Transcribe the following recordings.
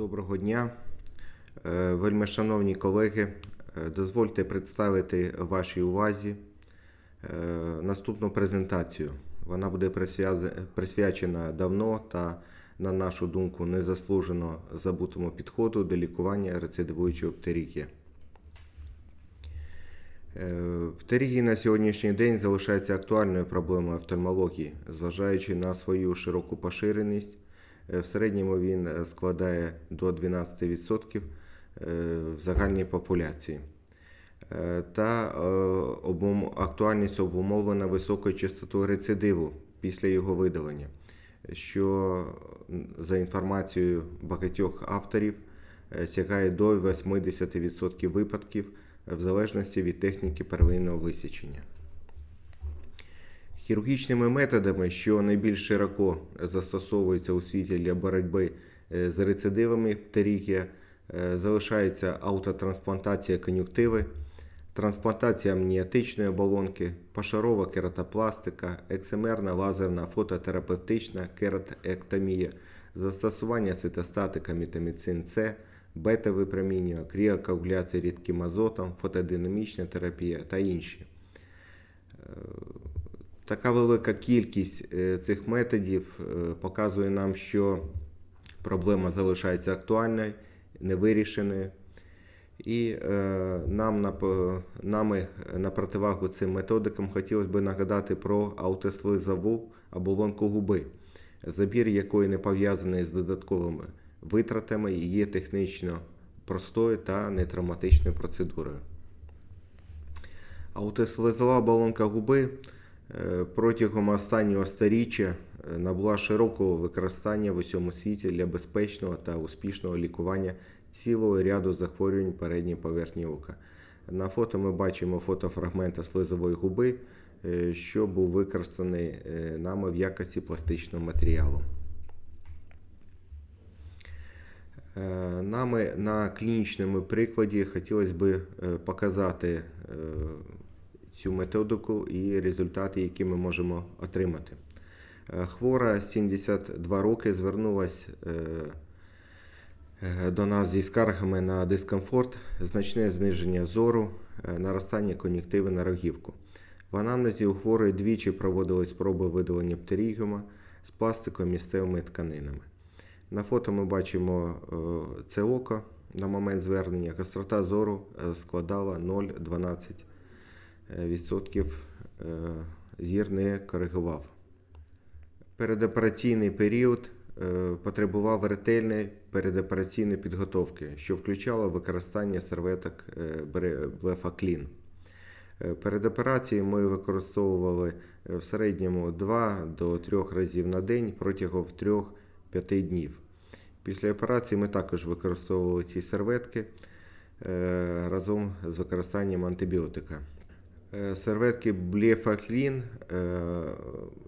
Доброго дня, Е, вельми шановні колеги. е, Дозвольте представити вашій увазі е, наступну презентацію. Вона буде присвячена давно та, на нашу думку, незаслужено забутому підходу до лікування рецидивуючого птерігія. Е, Птерігія на сьогоднішній день залишається актуальною проблемою офтальмології, зважаючи на свою широку поширеність. Е, В середньому він е, складає до 12% е, в загальній популяції. Та актуальність обумовлена високою частотою рецидиву після його видалення, що за інформацією багатьох авторів сягає до 80% випадків в залежності від техніки первинного висічення. Хірургічними методами, що найбільш широко застосовуються у світі для боротьби е, з рецидивами птерігія, е, залишається аутотрансплантація кон'юктиви, трансплантація амніотичної оболонки, пошарова кератопластика, ексемерна лазерна фототерапевтична кератектомія, застосування цитостатика мітаміцин С, бета-випромінювання, кріокоагуляція рідким азотом, фотодинамічна терапія та інші. Така велика кількість е, цих методів е, показує нам, що проблема залишається актуальною, невирішеною. І е, нам на, нами на противагу цим методикам хотілося б нагадати про аутослизову оболонку губи, забір якої не пов'язаний з додатковими витратами і є технічно простою та нетравматичною процедурою. Аутослизова оболонка губи протягом останнього сторіччя е, набула широкого використання в усьому світі для безпечного та успішного лікування цілого ряду захворювань передньої поверхні ока. На фото ми бачимо фотофрагмента слизової губи, е, що був використаний е, нами в якості пластичного матеріалу. Е, Нами на клінічному прикладі хотілося б е, показати е, цю методику і результати, які ми можемо отримати. Е, Хвора 72 роки звернулася до нас зі скаргами на дискомфорт, значне зниження зору, е, наростання кон'юктиви на рогівку. В анамнезі у хворої двічі проводились спроби видалення птерігіума з пластиком місцевими тканинами. На фото ми бачимо е, це око на момент звернення. Гострота зору е, складала 0,12%. Відсотків е, зір не коригував. Передопераційний період е, потребував ретельної передопераційної підготовки, що включало використання серветок е, Блефаклін. Е, Перед операцією ми використовували е, в середньому 2 до 3 разів на день протягом 3-5 днів. Після операції ми також використовували ці серветки е, разом з використанням антибіотика. Е, Серветки Блефаклін е,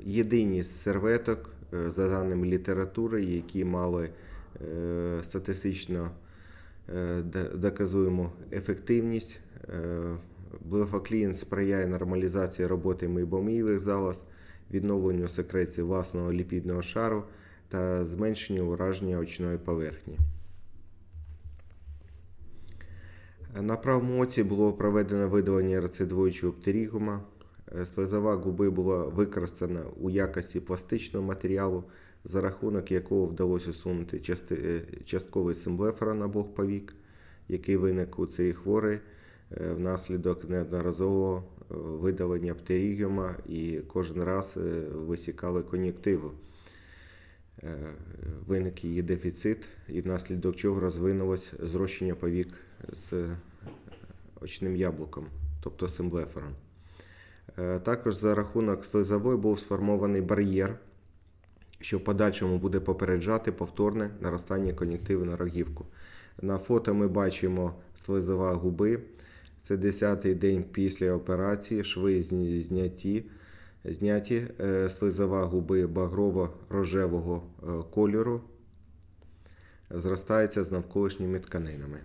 єдині з серветок, е, за даними літератури, які мали статистично доказуємо ефективність. Блефаклін сприяє нормалізації роботи мейбомієвих залоз, відновленню секреції власного ліпідного шару та зменшенню ураження очної поверхні. На правому оці було проведено видалення рецидивуючого птерігума. Е, Слизова губи була використана у якості пластичного матеріалу, за рахунок якого вдалося усунути е, частковий симблеферон обох повік, який виник у цій хворої е, внаслідок неодноразового видалення птерігіума і кожен раз висікали кон'юктиву. Виник її дефіцит, і внаслідок чого розвинулось зрощення повік з е, очним яблуком, тобто симблефером. Е, Також за рахунок слизової був сформований бар'єр, що в подальшому буде попереджати повторне наростання кон'юктиви на рогівку. На фото ми бачимо слизова губи. Це 10-й день після операції, шви зняті. Зняті е, слизова губи багрово-рожевого кольору зростається з навколишніми тканинами.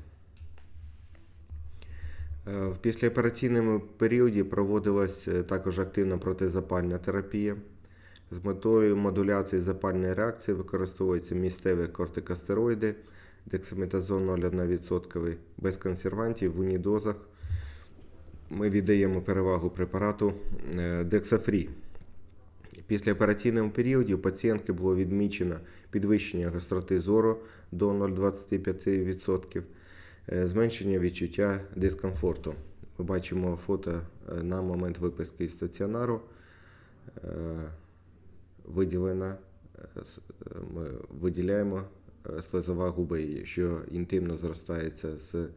Е, В післяопераційному періоді проводилась е, також активна протизапальна терапія. З метою модуляції запальної реакції використовуються місцеві кортикостероїди дексаметазон 0,1% без консервантів в унідозах. Ми віддаємо перевагу препарату е, Дексафрі. Після операційному періоді у пацієнтки було відмічено підвищення гостроти зору до 0,25%, е, зменшення відчуття дискомфорту. Ми бачимо фото е, на момент виписки із стаціонару. Е, Виділена, е, е, ми виділяємо е, слезова губи, що інтимно зростається з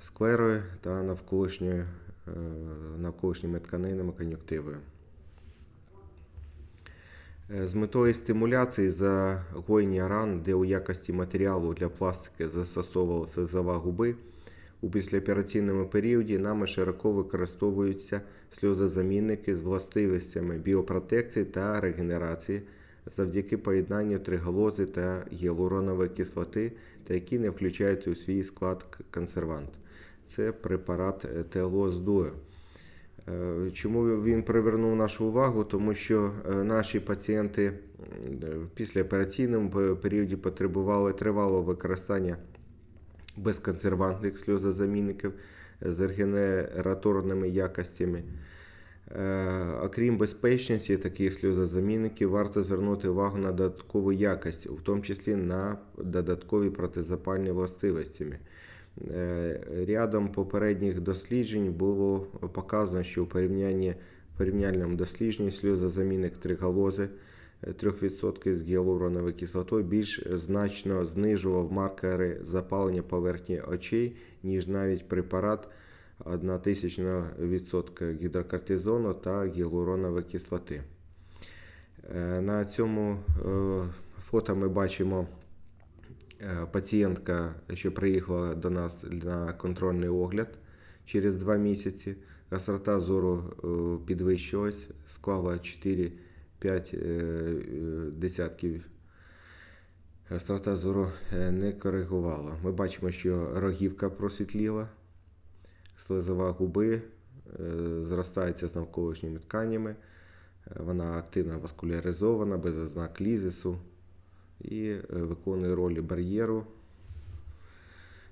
склерою та навколишньою, е, навколишніми тканинами кон'юктивою. Е, З метою стимуляції загоєння ран, де у якості матеріалу для пластики застосовувалася слезова губи, у післяопераційному періоді нами широко використовуються сльозозамінники з властивостями біопротекції та регенерації завдяки поєднанню тригалози та гіалуронової кислоти, та які не включають у свій склад консервант. Це препарат е. Е, Чому він привернув нашу увагу? Тому що е, наші пацієнти е, в післяопераційному періоді потребували тривалого використання безконсервантних сльозозамінників з регенераторними якостями. Е, Окрім безпечності таких сльозозамінників, варто звернути увагу на додаткову якість, в тому числі на додаткові протизапальні властивості. Е, Рядом попередніх досліджень було показано, що у порівнянні порівняльному дослідженні сльозозамінник тригалози е, 3% з гіалуроновою кислотою більш значно знижував маркери запалення поверхні очей, ніж навіть препарат 0,01% гідрокортизону та гіалуронової кислоти. Е, На цьому е, фото ми бачимо е, пацієнтка, що приїхала до нас на контрольний огляд через два місяці. Гострота зору е, підвищилась, склала 4-5 е, десятків. Гострота зору е, не коригувала. Ми бачимо, що рогівка просвітліла, слизова губи е, зростається з навколишніми тканями. Е, Вона активно васкуляризована, без ознак лізису і е, виконує роль бар'єру,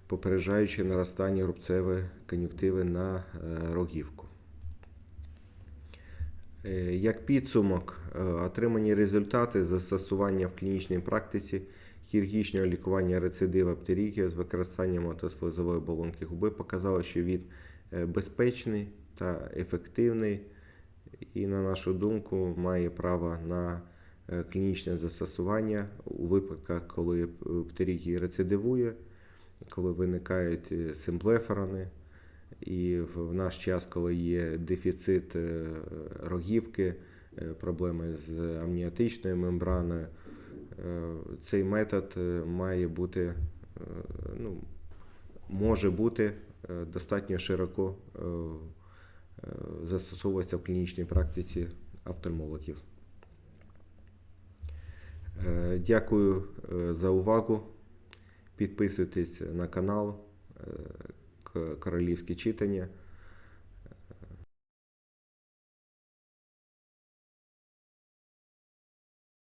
попереджаючи наростання рубцевої кон'юктиви на е, рогівку. Е, Як підсумок, отримані результати застосування в клінічній практиці хірургічного лікування рецидива птерігія з використанням мотослизової балонки губи показали, що він безпечний та ефективний і, на нашу думку, має право на клінічне застосування у випадках, коли птерігія рецидивує, коли виникають е. І в наш час, коли є дефіцит е, рогівки, е, проблеми з амніотичною мембраною, е, цей метод е, має бути, е, ну, може бути е, достатньо широко е, е, застосовуватися в клінічній практиці офтальмологів. Е, Дякую е, за увагу. Підписуйтесь на канал е, Королівське читання.